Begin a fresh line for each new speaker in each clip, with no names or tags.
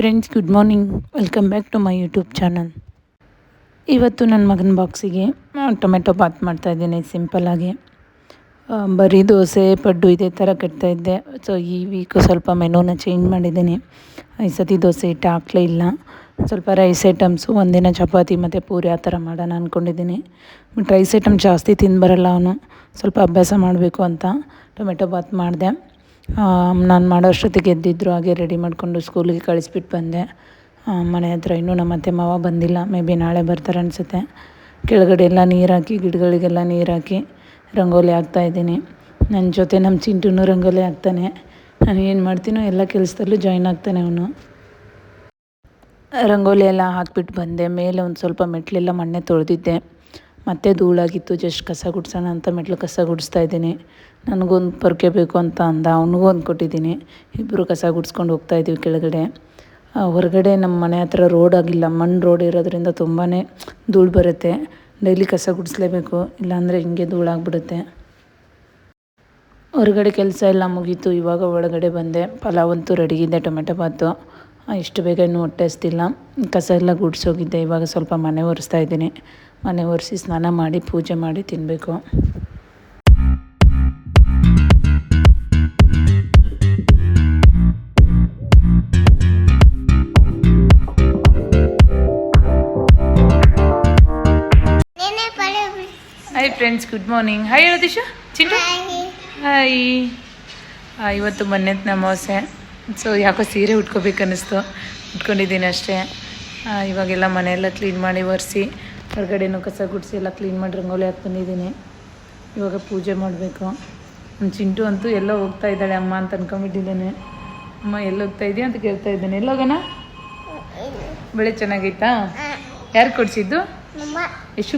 Friends good morning welcome back to my YouTube channel ಇವತ್ತು ನನ್ನ ಮಗನ ಬಾಕ್ಸಿಗೆ ಟೊಮೆಟೊ ಬಾತ್ ಮಾಡ್ತಾಯಿದ್ದೀನಿ ಸಿಂಪಲ್ಲಾಗಿ ಬರೀ ದೋಸೆ, ಪಡ್ಡು ಇದೇ ಥರ ಕಟ್ತಾಯಿದ್ದೆ ಸೊ ಈ ವೀಕು ಸ್ವಲ್ಪ ಮೆನೂನ ಚೇಂಜ್ ಮಾಡಿದ್ದೀನಿ. ಈ ಸತಿ ದೋಸೆ ಹಿಟ್ಟು ಹಾಕಲೇ ಇಲ್ಲ. ಸ್ವಲ್ಪ ರೈಸ್ ಐಟಮ್ಸು ಒಂದಿನ ಚಪಾತಿ ಮತ್ತು ಪೂರಿ ಆ ಥರ ಮಾಡೋಣ ಅಂದ್ಕೊಂಡಿದ್ದೀನಿ ಬಟ್ ರೈಸ್ ಐಟಮ್ ಜಾಸ್ತಿ ತಿಂದು ಬರಲ್ಲ ಅವನು. ಸ್ವಲ್ಪ ಅಭ್ಯಾಸ ಮಾಡಬೇಕು ಅಂತ ಟೊಮೆಟೊ ಬಾತ್ ಮಾಡಿದೆ. ನಾನು ಮಾಡೋ ಅಷ್ಟೊತ್ತಿಗೆ ಎದ್ದಿದ್ದರು ಹಾಗೆ ರೆಡಿ ಮಾಡಿಕೊಂಡು ಸ್ಕೂಲಿಗೆ ಕಳಿಸ್ಬಿಟ್ಟು ಬಂದೆ. ಮನೆ ಹತ್ರ ಇನ್ನೂ ನಮ್ಮ ಅತ್ತೆ ಮಾವ ಬಂದಿಲ್ಲ. ಮೇ ಬಿ ನಾಳೆ ಬರ್ತಾರೆ ಅನಿಸುತ್ತೆ. ಕೆಳಗಡೆ ಎಲ್ಲ ನೀರು ಹಾಕಿ ಗಿಡಗಳಿಗೆಲ್ಲ ನೀರು ಹಾಕಿ ರಂಗೋಲಿ ಹಾಕ್ತಾಯಿದ್ದೀನಿ ನನ್ನ ಜೊತೆ ನಮ್ಮ ಚಿಂಟುನೂ ರಂಗೋಲಿ ಹಾಕ್ತಾನೆ. ನಾನು ಏನು ಮಾಡ್ತೀನೋ ಎಲ್ಲ ಕೆಲಸದಲ್ಲೂ ಜಾಯ್ನ್ ಆಗ್ತಾನೆ ಅವನು. ರಂಗೋಲಿ ಎಲ್ಲ ಹಾಕ್ಬಿಟ್ಟು ಬಂದೆ. ಮೇಲೆ ಒಂದು ಸ್ವಲ್ಪ ಮೆಟ್ಲೆಲ್ಲ ಮಣ್ಣೆ ತೊಳೆದಿದ್ದೆ. ಮತ್ತೆ ಧೂಳಾಗಿತ್ತು. ಜಸ್ಟ್ ಕಸ ಗುಡ್ಸೋಣ ಅಂತ ಮೆಟ್ಲು ಕಸ ಗುಡಿಸ್ತಾ ಇದ್ದೀನಿ. ನನಗೊಂದು ಪೊರ್ಕೆ ಬೇಕು ಅಂತ ಅಂದ. ಅವನಿಗೂ ಒಂದು ಕೊಟ್ಟಿದ್ದೀನಿ ಇಬ್ಬರು ಕಸ ಗುಡಿಸ್ಕೊಂಡು ಹೋಗ್ತಾಯಿದ್ದೀವಿ ಕೆಳಗಡೆ. ಹೊರಗಡೆ ನಮ್ಮ ಮನೆ ಹತ್ರ ರೋಡ್ ಆಗಿಲ್ಲ. ಮಣ್ಣು ರೋಡ್ ಇರೋದ್ರಿಂದ ತುಂಬಾ ಧೂಳು ಬರುತ್ತೆ. ಡೈಲಿ ಕಸ ಗುಡಿಸ್ಲೇಬೇಕು. ಇಲ್ಲಾಂದರೆ ಹಿಂಗೆ ಧೂಳಾಗ್ಬಿಡುತ್ತೆ ಹೊರಗಡೆ ಕೆಲಸ ಎಲ್ಲ ಮುಗೀತು. ಇವಾಗ ಒಳಗಡೆ ಬಂದೆ. ಪಲಾವ್ ಅಂತೂ ಇದೆ ಟೊಮೆಟೊ ಬಾತು ಇಷ್ಟು ಬೇಗ ಇನ್ನೂ ಹೊಟ್ಟೆ ಹಸ್ತಿಲ್ಲ. ಕಸ ಎಲ್ಲ ಗುಡಿಸೋಗಿದ್ದೆ. ಇವಾಗ ಸ್ವಲ್ಪ ಮನೆ ಒರೆಸ್ತಾ ಇದ್ದೀನಿ. ಮನೆ ಒರೆಸಿ ಸ್ನಾನ ಮಾಡಿ, ಪೂಜೆ ಮಾಡಿ ತಿನ್ನಬೇಕು ಗುಡ್ ಮಾರ್ನಿಂಗ್ ಹಾಯ್ ಹೇಳು ದಿಶು ಚಿಂಟು ಹಾಯ್ ಇವತ್ತು ಮೊನ್ನೆ ಅಮಾವಾಸ್ಯೆ ಸೊ ಯಾಕೋ ಸೀರೆ ಉಟ್ಕೋಬೇಕು ಅನ್ನಿಸ್ತು ಉಟ್ಕೊಂಡಿದ್ದೀನಿ ಅಷ್ಟೇ. ಇವಾಗೆಲ್ಲ ಮನೆಯೆಲ್ಲ ಕ್ಲೀನ್ ಮಾಡಿ ಒರೆಸಿ ಹೊರಗಡೆನೂ ಕಸ ಗುಡಿಸಿ ಎಲ್ಲ ಕ್ಲೀನ್ ಮಾಡಿ ರಂಗೋಲಿ ಹಾಕಿ ಬಂದಿದ್ದೀನಿ. ಇವಾಗ ಪೂಜೆ ಮಾಡಬೇಕು. ನಮ್ಮ ಚಿಂಟು ಅಂತೂ ಎಲ್ಲೋ ಹೋಗ್ತಾ ಇದ್ದಾಳೆ ಅಮ್ಮ ಅಂತ ಅನ್ಕೊಂಬಿಟ್ಟಿದ್ದಾನೆ ಅಮ್ಮ ಎಲ್ಲಿ ಹೋಗ್ತಾ ಇದೆಯಾ ಅಂತ ಕೇಳ್ತಾ ಇದ್ದಾನೆ. ಎಲ್ಲೋಗೋಣ? ಬೆಳೆ ಚೆನ್ನಾಗೈತಾ? ಯಾರು ಕೊಡಿಸಿದ್ದು? ಎಷ್ಟು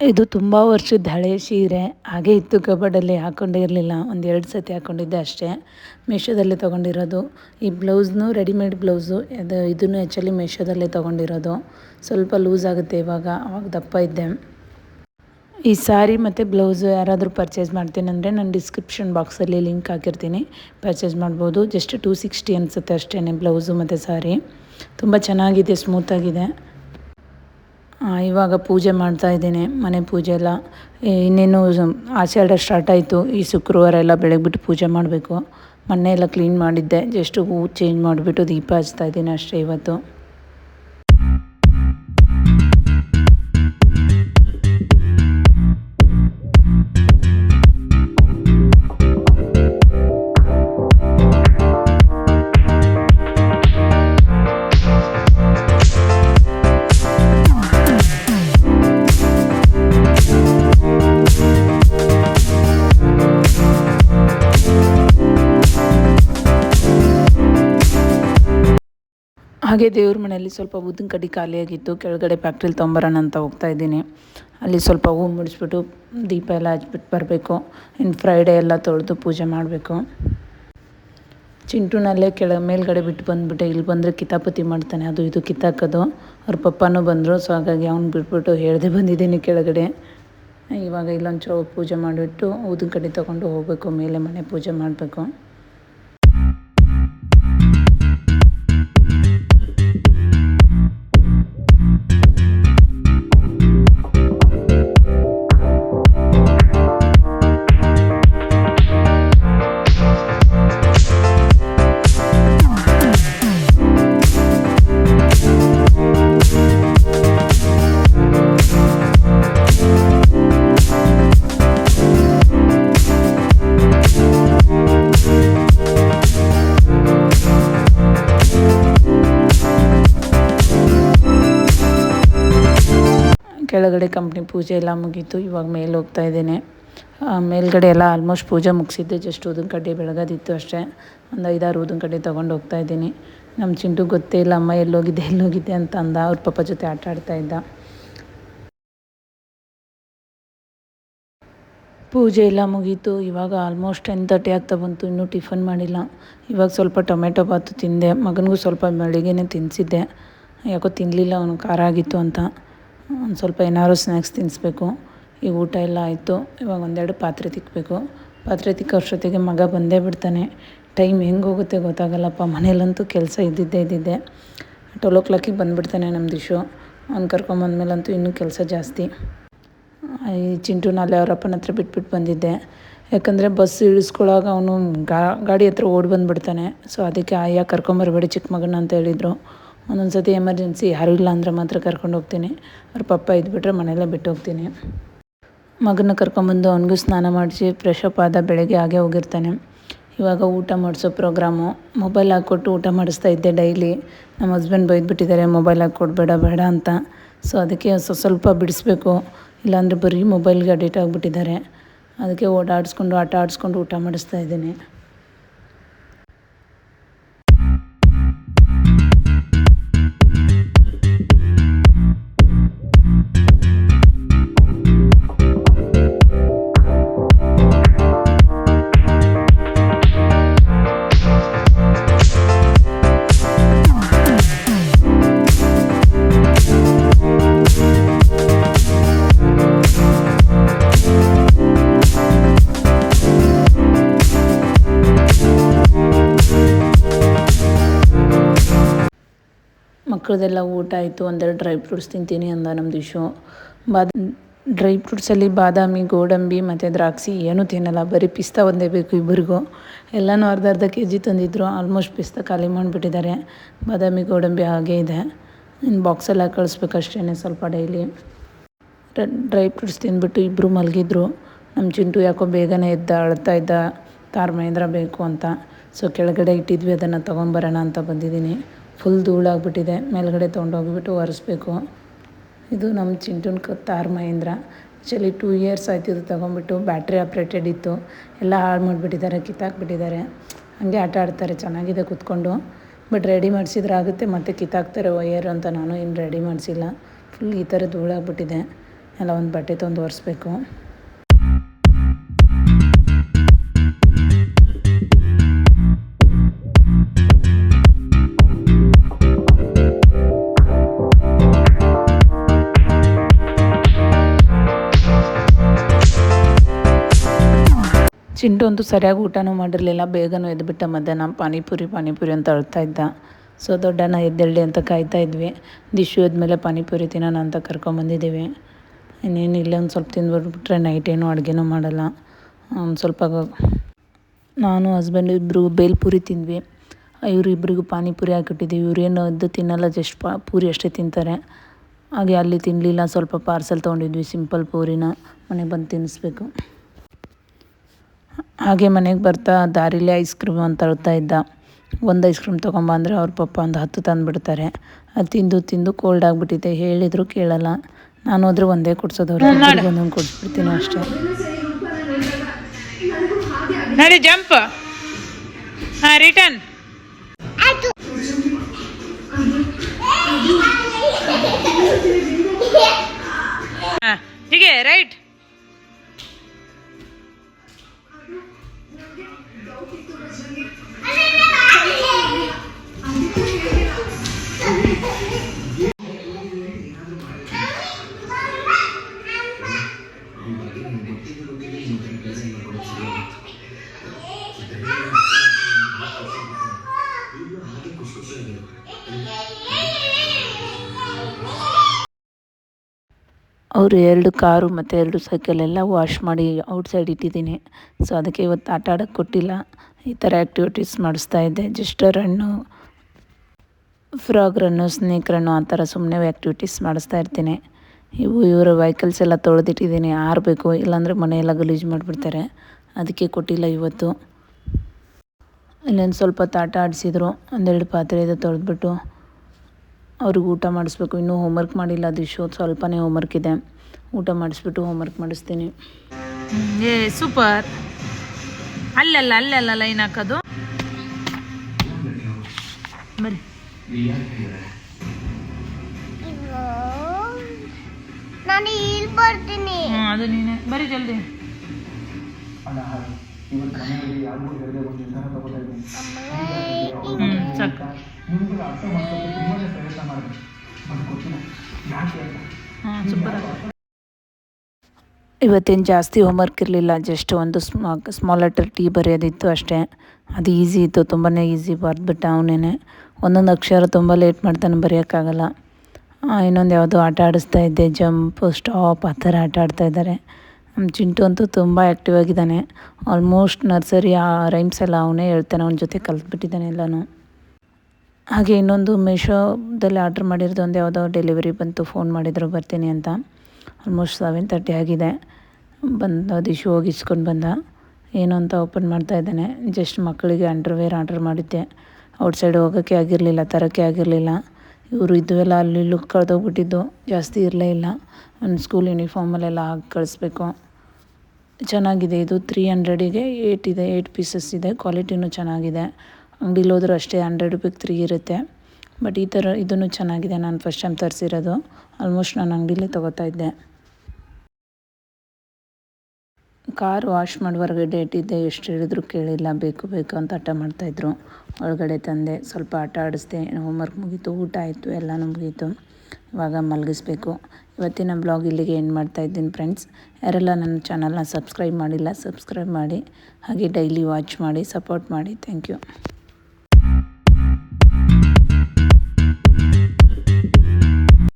ಇದು ತುಂಬ ವರ್ಷದ ಹಳೆ ಸೀರೆ. ಹಾಗೆ ಇತ್ತು ಕಬರ್ಡಲ್ಲಿ ಹಾಕೊಂಡಿರಲಿಲ್ಲ. ಒಂದು ಎರಡು ಸತಿ ಹಾಕ್ಕೊಂಡಿದ್ದೆ ಅಷ್ಟೇ. ಮೀಶೋದಲ್ಲೇ ತೊಗೊಂಡಿರೋದು. ಈ ಬ್ಲೌಸ್ನು ರೆಡಿಮೇಡ್ ಬ್ಲೌಸು. ಅದು ಇದನ್ನು ಆ್ಯಕ್ಚುಲಿ ಮೀಶೋದಲ್ಲೇ ತೊಗೊಂಡಿರೋದು. ಸ್ವಲ್ಪ ಲೂಸ್ ಆಗುತ್ತೆ ಇವಾಗ. ಅವಾಗ ದಪ್ಪ ಇದ್ದೆ. ಈ ಸಾರಿ ಮತ್ತು ಬ್ಲೌಸು ಯಾರಾದರೂ ಪರ್ಚೇಸ್ ಮಾಡ್ತೀನಿ ಅಂದರೆ ನಾನು ಡಿಸ್ಕ್ರಿಪ್ಷನ್ ಬಾಕ್ಸಲ್ಲಿ ಲಿಂಕ್ ಹಾಕಿರ್ತೀನಿ. ಪರ್ಚೇಸ್ ಮಾಡ್ಬೋದು. ಜಸ್ಟ್ ಟೂ ಸಿಕ್ಸ್ಟಿ ಅನಿಸುತ್ತೆ ಅಷ್ಟೇ ಬ್ಲೌಸು ಮತ್ತು ಸಾರಿ. ತುಂಬ ಚೆನ್ನಾಗಿದೆ ಸ್ಮೂತಾಗಿದೆ ಇವಾಗ ಪೂಜೆ ಮಾಡ್ತಾ ಇದ್ದೀನಿ, ಮನೆ ಪೂಜೆ ಎಲ್ಲ. ಇನ್ನೇನು ಆಷಾಢ ಸ್ಟಾರ್ಟ್ ಆಯಿತು. ಈ ಶುಕ್ರವಾರ ಎಲ್ಲ ಬೆಳಗ್ಗೆ ಬಿಟ್ಟು ಪೂಜೆ ಮಾಡಬೇಕು. ಮೊನ್ನೆ ಎಲ್ಲ ಕ್ಲೀನ್ ಮಾಡಿದ್ದೆ. ಜಸ್ಟ್ ಹೂ ಚೇಂಜ್ ಮಾಡಿಬಿಟ್ಟು ದೀಪ ಹಚ್ತಾ ಇದ್ದೀನಿ ಅಷ್ಟೇ ಇವತ್ತು. ಹಾಗೆ ದೇವ್ರ ಮನೆಯಲ್ಲಿ ಸ್ವಲ್ಪ ಉದ್ದಿನ ಕಡ್ಡಿ ಖಾಲಿಯಾಗಿತ್ತು. ಕೆಳಗಡೆ ಫ್ಯಾಕ್ಟ್ರಿಲಿ ತೊಂಬರೋಣ ಅಂತ ಹೋಗ್ತಾ ಇದ್ದೀನಿ. ಅಲ್ಲಿ ಸ್ವಲ್ಪ ಹೂ ಮುಡಿಸ್ಬಿಟ್ಟು ದೀಪ ಎಲ್ಲ ಹಚ್ಬಿಟ್ಟು ಬರಬೇಕು. ಇನ್ನು ಫ್ರೈಡೇ ಎಲ್ಲ ತೊಳೆದು ಪೂಜೆ ಮಾಡಬೇಕು. ಚಿಂಟುನಲ್ಲೇ ಕೆಳ ಮೇಲ್ಗಡೆ ಬಿಟ್ಟು ಬಂದುಬಿಟ್ಟೆ. ಇಲ್ಲಿ ಬಂದರೆ ಕಿತಾಪತಿ ಮಾಡ್ತಾನೆ. ಅದು ಇದು ಕಿತ್ತಾಕೋದು. ಅವ್ರ ಪಪ್ಪನೂ ಬಂದರು. ಸೊ ಹಾಗಾಗಿ ಅವ್ನು ಬಿಟ್ಬಿಟ್ಟು ಹೇಳ್ದೆ ಬಂದಿದ್ದೀನಿ ಕೆಳಗಡೆ. ಇವಾಗ ಇಲ್ಲೊಂಚೂರು ಪೂಜೆ ಮಾಡಿಬಿಟ್ಟು ಊದಿನ ಕಡೆ ತೊಗೊಂಡು ಹೋಗಬೇಕು. ಮೇಲೆ ಮನೆ ಪೂಜೆ ಮಾಡಬೇಕು. ಕೆಳಗಡೆ ಕಂಪ್ನಿ ಪೂಜೆ ಎಲ್ಲ ಮುಗೀತು, ಇವಾಗ ಮೇಲೆ ಹೋಗ್ತಾ ಇದ್ದೇನೆ. ಮೇಲ್ಗಡೆ ಎಲ್ಲ ಆಲ್ಮೋಸ್ಟ್ ಪೂಜೆ ಮುಗಿಸಿದ್ದೆ ಜಸ್ಟ್ ಊದಿನ ಕಡ್ಡಿ ಬೆಳಗೋದಿತ್ತು ಅಷ್ಟೇ. ಒಂದು ಐದಾರು ಊದಿನ ಕಡ್ಡಿ ತೊಗೊಂಡು ಹೋಗ್ತಾ ಇದ್ದೀನಿ. ನಮ್ಮ ಚಿಂಟು ಗೊತ್ತೇ ಇಲ್ಲ, ಅಮ್ಮ ಎಲ್ಲೋಗಿದ್ದೆ ಎಲ್ಲೋಗಿದ್ದೆ ಅಂತ ಅಂದ, ಅವ್ರ ಪಪ್ಪ ಜೊತೆ ಆಟ ಆಡ್ತಾ ಇದ್ದ. ಪೂಜೆ ಎಲ್ಲ ಮುಗೀತು, ಇವಾಗ ಆಲ್ಮೋಸ್ಟ್ ಟೆನ್ ತರ್ಟಿ ಆಗ್ತಾ ಬಂತು, ಇನ್ನೂ ಟಿಫನ್ ಮಾಡಿಲ್ಲ. ಇವಾಗ ಸ್ವಲ್ಪ ಟೊಮೆಟೊ ಬಾತು ತಿಂದೆ, ಮಗನಿಗೂ ಸ್ವಲ್ಪ ಬೆಳಿಗ್ಗೆನೇ ತಿನ್ನಿಸಿದ್ದೆ ಯಾಕೋ ತಿನ್ನಲಿಲ್ಲ ಅವನು ಖಾರ ಆಗಿತ್ತು ಅಂತ. ಒಂದು ಸ್ವಲ್ಪ ಏನಾದ್ರು ಸ್ನ್ಯಾಕ್ಸ್ ತಿನ್ನಿಸ್ಬೇಕು. ಈಗ ಊಟ ಎಲ್ಲ ಆಯಿತು. ಇವಾಗ ಒಂದೆರಡು ಪಾತ್ರೆ ತಿಕ್ಕಬೇಕು ಪಾತ್ರೆ ತಿಕ್ಕೋಷ್ಟೊತ್ತಿಗೆ ಮಗ ಬಂದೇ ಬಿಡ್ತಾನೆ. ಟೈಮ್ ಹೆಂಗೆ ಹೋಗುತ್ತೆ ಗೊತ್ತಾಗಲ್ಲಪ್ಪ. ಮನೇಲಂತೂ ಕೆಲಸ ಇದ್ದಿದ್ದೇ ಇದ್ದಿದ್ದೆ. ಟ್ವೆಲ್ ಓ ಕ್ಲಾಕಿಗೆ ಬಂದುಬಿಡ್ತಾನೆ ನಮ್ಮ ದಿಶು ಅವ್ನು ಕರ್ಕೊಂಬಂದ್ಮೇಲಂತೂ ಇನ್ನೂ ಕೆಲಸ ಜಾಸ್ತಿ. ಈ ಚಿಂಟುನ ಅಲ್ಲೇ ಅವ್ರ ಅಪ್ಪನ ಹತ್ರ ಬಿಟ್ಬಿಟ್ಟು ಬಂದಿದ್ದೆ. ಯಾಕಂದರೆ ಬಸ್ ಇಳಿಸ್ಕೊಳಾಗ ಅವನು ಗಾಡಿ ಹತ್ರ ಓಡಿ ಬಂದುಬಿಡ್ತಾನೆ. ಸೊ ಅದಕ್ಕೆ ಆಯಾ ಕರ್ಕೊಂಬರ್ಬೇಡಿ ಚಿಕ್ಕ ಮಗನ ಅಂತ ಹೇಳಿದರು. ಒಂದೊಂದು ಸತಿ ಎಮರ್ಜೆನ್ಸಿ ಯಾರೂ ಇಲ್ಲ ಅಂದ್ರೆ ಮಾತ್ರ ಕರ್ಕೊಂಡು ಹೋಗ್ತೀನಿ. ಅವ್ರ ಪಪ್ಪ ಇದ್ಬಿಟ್ರೆ ಮನೆಯಲ್ಲೇ ಬಿಟ್ಟು ಹೋಗ್ತೀನಿ. ಮಗನ ಕರ್ಕೊಂಬಂದು ಅವನಿಗೂ ಸ್ನಾನ ಮಾಡಿಸಿ ಫ್ರೆಶ್ ಅಪ್ ಆದ ಬೆಳಗ್ಗೆ ಹಾಗೆ ಹೋಗಿರ್ತಾನೆ. ಇವಾಗ ಊಟ ಮಾಡಿಸೋ ಪ್ರೋಗ್ರಾಮು ಮೊಬೈಲ್ ಹಾಕ್ಕೊಟ್ಟು ಊಟ ಮಾಡಿಸ್ತಾ ಇದ್ದೆ ಡೈಲಿ ನಮ್ಮ ಹಸ್ಬೆಂಡ್ ಬೈದ್ಬಿಟ್ಟಿದ್ದಾರೆ ಮೊಬೈಲ್ ಹಾಕ್ಕೊಡ್ಬೇಡ ಬೇಡ ಅಂತ. ಸೊ ಅದಕ್ಕೆ ಸ್ವ ಸ್ವಲ್ಪ ಬಿಡಿಸ್ಬೇಕು. ಇಲ್ಲಾಂದರೆ ಬರೀ ಮೊಬೈಲ್ಗೆ ಅಡಿಟ್ ಆಗಿಬಿಟ್ಟಿದ್ದಾರೆ. ಅದಕ್ಕೆ ಓಡಾಡಿಸ್ಕೊಂಡು, ಆಟ ಆಡಿಸ್ಕೊಂಡು ಊಟ ಮಾಡಿಸ್ತಾ ಇದ್ದೀನಿ. ಮಕ್ಕಳದೆಲ್ಲ ಊಟ ಆಯಿತು, ಒಂದೆರಡು ಡ್ರೈ ಫ್ರೂಟ್ಸ್ ತಿಂತೀನಿ ಅಂದ ನಮ್ಮ ದಿಶು ಬಾದ್ ಡ್ರೈ ಫ್ರೂಟ್ಸಲ್ಲಿ ಬಾದಾಮಿ, ಗೋಡಂಬಿ ಮತ್ತು ದ್ರಾಕ್ಷಿ ಏನೂ ತಿನ್ನಲ್ಲ, ಬರೀ ಪಿಸ್ತಾ ಒಂದೇ ಬೇಕು ಇಬ್ಬರಿಗೂ. ಎಲ್ಲನೂ ಅರ್ಧ ಅರ್ಧ ಕೆ ಜಿ ತಂದಿದ್ರು ಆಲ್ಮೋಸ್ಟ್ ಪಿಸ್ತಾ ಖಾಲಿ ಮಾಡಿಬಿಟ್ಟಿದ್ದಾರೆ. ಬಾದಾಮಿ, ಗೋಡಂಬಿ ಹಾಗೇ ಇದೆ. ಇನ್ನು ಬಾಕ್ಸಲ್ಲಿ ಹಾಕಿ ಕಳಿಸ್ಬೇಕು ಅಷ್ಟೇ ಸ್ವಲ್ಪ ಡೈಲಿ ಡ್ರೈ ಫ್ರೂಟ್ಸ್ ತಿಂದ್ಬಿಟ್ಟು ಇಬ್ಬರು ಮಲಗಿದ್ರು. ನಮ್ಮ ಚಿಂಟು ಯಾಕೋ ಬೇಗನೆ ಇದ್ದ ಅಳ್ತಾ ಇದ್ದ, ತಾರ್ ಮಹೇಂದ್ರ ಬೇಕು ಅಂತ. ಸೊ ಕೆಳಗಡೆ ಇಟ್ಟಿದ್ವಿ, ಅದನ್ನು ತೊಗೊಂಬರೋಣ ಅಂತ ಬಂದಿದ್ದೀನಿ. ಫುಲ್ ಧೂಳಾಗ್ಬಿಟ್ಟಿದೆ. ಮೇಲ್ಗಡೆ ತೊಗೊಂಡೋಗ್ಬಿಟ್ಟು ಒರೆಸ್ಬೇಕು. ಇದು ನಮ್ಮ ಚಿಂಟುನ್ Thar Mahindra. Actually two years ಆಯಿತು ಇದು ತೊಗೊಂಬಿಟ್ಟು ಬ್ಯಾಟ್ರಿ ಆಪ್ರೇಟೆಡ್ ಇತ್ತು. ಎಲ್ಲ ಹಾಳು ಮಾಡಿಬಿಟ್ಟಿದ್ದಾರೆ, ಕಿತ್ತಾಕ್ಬಿಟ್ಟಿದ್ದಾರೆ. ಹಾಗೆ ಆಟ ಆಡ್ತಾರೆ, ಚೆನ್ನಾಗಿದೆ ಕೂತ್ಕೊಂಡು. ಬಟ್ ರೆಡಿ ಮಾಡಿಸಿದ್ರೆ ಆಗುತ್ತೆ, ಮತ್ತು ಕಿತ್ತಾಕ್ತಾರೆ ವಯರ್ ಅಂತ ನಾನು ಏನು ರೆಡಿ ಮಾಡಿಸಿಲ್ಲ. ಫುಲ್ ಈ ಥರ ಧೂಳಾಗ್ಬಿಟ್ಟಿದೆ. ಎಲ್ಲ ಒಂದು ಬಟ್ಟೆ ತಂದು ಒರೆಸ್ಬೇಕು. ಚಿಂಟು ಅಂತೂ ಸರಿಯಾಗಿ ಊಟನೂ ಮಾಡಿರಲಿಲ್ಲ. ಬೇಗನೂ ಎದ್ಬಿಟ್ಟ ಮಧ್ಯಾಹ್ನ ಪಾನಿಪುರಿ ಪಾನಿಪುರಿ ಅಂತ ಅಳ್ತಾ ಇದ್ದ. ಸೊ ದೊಡ್ಡನ ಎದ್ದೇಳಿ ಅಂತ ಕಾಯ್ತಾ ಇದ್ವಿ. ದಿಶು ಎದ್ಮೇಲೆ ಪಾನಿಪುರಿ ತಿನ್ನೋಣ ಅಂತ ಕರ್ಕೊಂಬಂದಿದ್ದೀವಿ ಇನ್ನೇನು ಇಲ್ಲೇ, ಒಂದು ಸ್ವಲ್ಪ ತಿಂದ್ಬಿಟ್ಬಿಟ್ರೆ ನೈಟ್ ಏನೂ ಅಡುಗೆನೂ ಮಾಡಲ್ಲ. ಒಂದು ಸ್ವಲ್ಪ ನಾನು ಹಸ್ಬೆಂಡ್ ಇಬ್ಬರು ಬೇಲ್ಪುರಿ ತಿಂದ್ವಿ. ಇವರು ಇಬ್ಬರಿಗೂ ಪಾನಿಪುರಿ ಹಾಕಿಟ್ಟಿದ್ದೀವಿ. ಇವ್ರೇನು ಅದು ತಿನ್ನಲ್ಲ ಜಸ್ಟ್ ಪಾ, ಪೂರಿ ಅಷ್ಟೇ ತಿಂತಾರೆ. ಹಾಗೆ ಅಲ್ಲಿ ತಿನ್ನಲಿಲ್ಲ ಸ್ವಲ್ಪ ಪಾರ್ಸೆಲ್ ತೊಗೊಂಡಿದ್ವಿ ಸಿಂಪಲ್ ಪೂರಿನ. ಮನೆಗೆ ಬಂದು ತಿನ್ನಿಸ್ಬೇಕು ಹಾಗೆ ಮನೆಗೆ ಬರ್ತಾ ದಾರಿಲಿ ಐಸ್ ಕ್ರೀಮ್ ಅಂತ ತರ್ತಾ ಇದ್ದ. ಒಂದು ಐಸ್ ಕ್ರೀಮ್ ತೊಗೊಂಬ ಅಂದರೆ ಅವ್ರ ಪಪ್ಪ ಒಂದು ಹತ್ತು ತಂದುಬಿಡ್ತಾರೆ. ಅದು ತಿಂದು ತಿಂದು ಕೋಲ್ಡ್ ಆಗಿಬಿಟ್ಟಿದೆ. ಹೇಳಿದ್ರು ಕೇಳಲ್ಲ. ನಾನು ಹೋದ್ರೆ ಒಂದೇ ಕೊಡ್ಸೋದು ಅವ್ರಿಗೆ ಒಂದೊಂದು ಕೊಡಿಸ್ಬಿಡ್ತೀನಿ ಅಷ್ಟೇ.
ನಡಿ ಜಂಪ್ ಹಾಂ ರಿಟರ್ನ್ ಹಾಂ ಹೀಗೆ ರೈಟ್
ಅವರು ಎರಡು ಕಾರು ಮತ್ತು ಎರಡು ಸೈಕಲೆಲ್ಲ ವಾಶ್ ಮಾಡಿ ಔಟ್ಸೈಡ್ ಇಟ್ಟಿದ್ದೀನಿ. ಸೊ ಅದಕ್ಕೆ ಇವತ್ತು ಆಟ ಆಡೋಕ್ಕೆ ಕೊಟ್ಟಿಲ್ಲ. ಈ ಥರ ಆ್ಯಕ್ಟಿವಿಟೀಸ್ ಮಾಡಿಸ್ತಾ ಇದ್ದೆ. Just run frog run snake run ಆ ಥರ ಸುಮ್ಮನೆ ಆ್ಯಕ್ಟಿವಿಟೀಸ್ ಮಾಡಿಸ್ತಾ ಇರ್ತೀನಿ. ಇವು ಇವರ ವೆಹಿಕಲ್ಸ್ ಎಲ್ಲ ತೊಳೆದಿಟ್ಟಿದ್ದೀನಿ. ಆರಬೇಕು, ಇಲ್ಲಾಂದರೆ ಮನೆಯೆಲ್ಲ ಗಲೀಜು ಮಾಡಿಬಿಡ್ತಾರೆ. ಅದಕ್ಕೆ ಕೊಟ್ಟಿಲ್ಲ ಇವತ್ತು. ಇಲ್ಲೊಂದು ಸ್ವಲ್ಪ ಆಟ ಆಡಿಸಿದ್ರು. ಒಂದೆರಡು ಪಾತ್ರೆ ಇದೆ ತೊಳೆದ್ಬಿಟ್ಟು. ಅವ್ರಿಗೆ ಊಟ ಮಾಡಿಸ್ಬೇಕು. ಇನ್ನೂ ಹೋಮ್ವರ್ಕ್ ಮಾಡಿಲ್ಲ ದಿಶು ಸ್ವಲ್ಪನೇ ಹೋಮ್ವರ್ಕ್ ಇದೆ. ಊಟ ಮಾಡಿಸ್ಬಿಟ್ಟು ಹೋಮ್ವರ್ಕ್ ಮಾಡಿಸ್ತೀನಿ.
ಏ ಸೂಪರ್ ಅಲ್ಲಲ್ಲ ಅಲ್ಲಲ್ಲ ಲೈನ್ ಹಾಕೋದು. ಬರಿ
ನಾನು ಇಲ್ಲಿ ಬರ್ತೀನಿ.
ಅದು ನೀನೆ. ಜಲ್ದಿ. ಹ್ಞೂ ಸಾಕು. ಹ್ಞೂ ಅಂತ?
ಇವತ್ತೇನು ಜಾಸ್ತಿ ಹೋಮ್ವರ್ಕ್ ಇರಲಿಲ್ಲ ಜಸ್ಟ್ ಒಂದು ಸ್ಮಾ ಸ್ಮಾಲ್ ಲೆಟರ್ ಟಿ ಬರೆಯೋದಿತ್ತು ಅಷ್ಟೇ. ಅದು ಈಸಿ ಇತ್ತು ತುಂಬಾ ಈಸಿ ಬರೆದ್ಬಿಟ್ಟ ಅವನೇ ಒಂದೊಂದು ಅಕ್ಷರ ತುಂಬ ಲೇಟ್ ಮಾಡ್ತಾನೆ ಬರೆಯೋಕ್ಕಾಗಲ್ಲ. ಇನ್ನೊಂದು ಯಾವುದೋ ಆಟ ಆಡಿಸ್ತಾ ಇದ್ದೆ ಜಂಪ್ ಸ್ಟಾಪ್ ಆ ಥರ ಆಟ ಆಡ್ತಾ ಇದ್ದಾರೆ. ನಮ್ಮ ಚಿಂಟು ಅಂತೂ ತುಂಬ ಆ್ಯಕ್ಟಿವ್ ಆಗಿದ್ದಾನೆ. ಆಲ್ಮೋಸ್ಟ್ ನರ್ಸರಿ ಆ ರೈಮ್ಸ್ ಎಲ್ಲ ಅವನೇ ಹೇಳ್ತಾನೆ ಅವನ ಜೊತೆ ಕಲ್ತ್ಬಿಟ್ಟಿದ್ದಾನೆ ಎಲ್ಲನೂ. ಹಾಗೆ ಇನ್ನೊಂದು ಮೀಶೋದಲ್ಲಿ ಆರ್ಡ್ರ್ ಮಾಡಿರೋದು ಒಂದು ಯಾವುದೋ ಡೆಲಿವರಿ ಬಂತು ಫೋನ್ ಮಾಡಿದ್ರು, ಬರ್ತೀನಿ ಅಂತ. ಆಲ್ಮೋಸ್ಟ್ ಸೆವೆನ್ ತರ್ಟಿ ಆಗಿದೆ. ಬಂದು ದಿಶು ಹೋಗಿ ಇಸ್ಕೊಂಡು ಬಂದ. ಏನು ಅಂತ ಓಪನ್ ಮಾಡ್ತಾ ಇದ್ದಾನೆ. ಜಸ್ಟ್ ಮಕ್ಕಳಿಗೆ ಅಂಡರ್ವೇರ್ ಆರ್ಡ್ರ್ ಮಾಡಿದ್ದೆ. ಔಟ್ಸೈಡ್ ಹೋಗೋಕ್ಕೆ ಆಗಿರಲಿಲ್ಲ, ತರೋಕ್ಕೆ ಆಗಿರಲಿಲ್ಲ. ಇವರು ಇದುವೆಲ್ಲ, ಅಲ್ಲಿ ಲುಕ್ ಕಳೆದೋಗ್ಬಿಟ್ಟಿದ್ದು. ಜಾಸ್ತಿ ಇರಲೇ ಇಲ್ಲ. ಒಂದು ಸ್ಕೂಲ್ ಯೂನಿಫಾರ್ಮಲ್ಲೆಲ್ಲ ಹಾಕಿ ಕಳಿಸ್ಬೇಕು. ಚೆನ್ನಾಗಿದೆ. ಇದು ತ್ರೀ ಹಂಡ್ರೆಡಿಗೆ ಏಯ್ಟ್ ಇದೆ ಏಯ್ಟ್ ಪೀಸಸ್ ಇದೆ. ಕ್ವಾಲಿಟಿನೂ ಚೆನ್ನಾಗಿದೆ. ಅಂಗಡಿಲಿ ಹೋದ್ರೂ ಅಷ್ಟೇ ಹಂಡ್ರೆಡ್ ರುಪಿಗೆ ತ್ರೀ ಇರುತ್ತೆ. ಬಟ್ ಈ ಥರ ಇದೂ ಚೆನ್ನಾಗಿದೆ. ನಾನು ಫಸ್ಟ್ ಟೈಮ್ ತರಿಸಿರೋದು. ಆಲ್ಮೋಸ್ಟ್ ನಾನು ಅಂಗಡಿಲೇ ತೊಗೋತಾ ಇದ್ದೆ. ಕಾರ್ ವಾಶ್ ಮಾಡುವವರೆಗೆ ಡೇಟ್ ಇದ್ದೆ ಎಷ್ಟು ಹೇಳಿದ್ರು ಕೇಳಿಲ್ಲ. ಬೇಕು ಬೇಕು ಅಂತ ಹಠ ಮಾಡ್ತಾಯಿದ್ರು ಒಳಗಡೆ ತಂದೆ ಸ್ವಲ್ಪ ಆಟ ಆಡಿಸ್ದೆ. ಹೋಮ್ವರ್ಕ್ ಮುಗೀತು. ಊಟ ಆಯಿತು. ಎಲ್ಲನೂ ಮುಗೀತು. ಇವಾಗ ಮಲಗಿಸ್ಬೇಕು. ಇವತ್ತಿನ ಬ್ಲಾಗ್ ಇಲ್ಲಿಗೆ ಏನು ಮಾಡ್ತಾಯಿದ್ದೀನಿ ಫ್ರೆಂಡ್ಸ್ ಯಾರೆಲ್ಲ ನನ್ನ ಚಾನಲ್ನ ಸಬ್ಸ್ಕ್ರೈಬ್ ಮಾಡಿಲ್ಲ ಸಬ್ಸ್ಕ್ರೈಬ್ ಮಾಡಿ. ಹಾಗೆ ಡೈಲಿ ವಾಚ್ ಮಾಡಿ ಸಪೋರ್ಟ್ ಮಾಡಿ. Thank you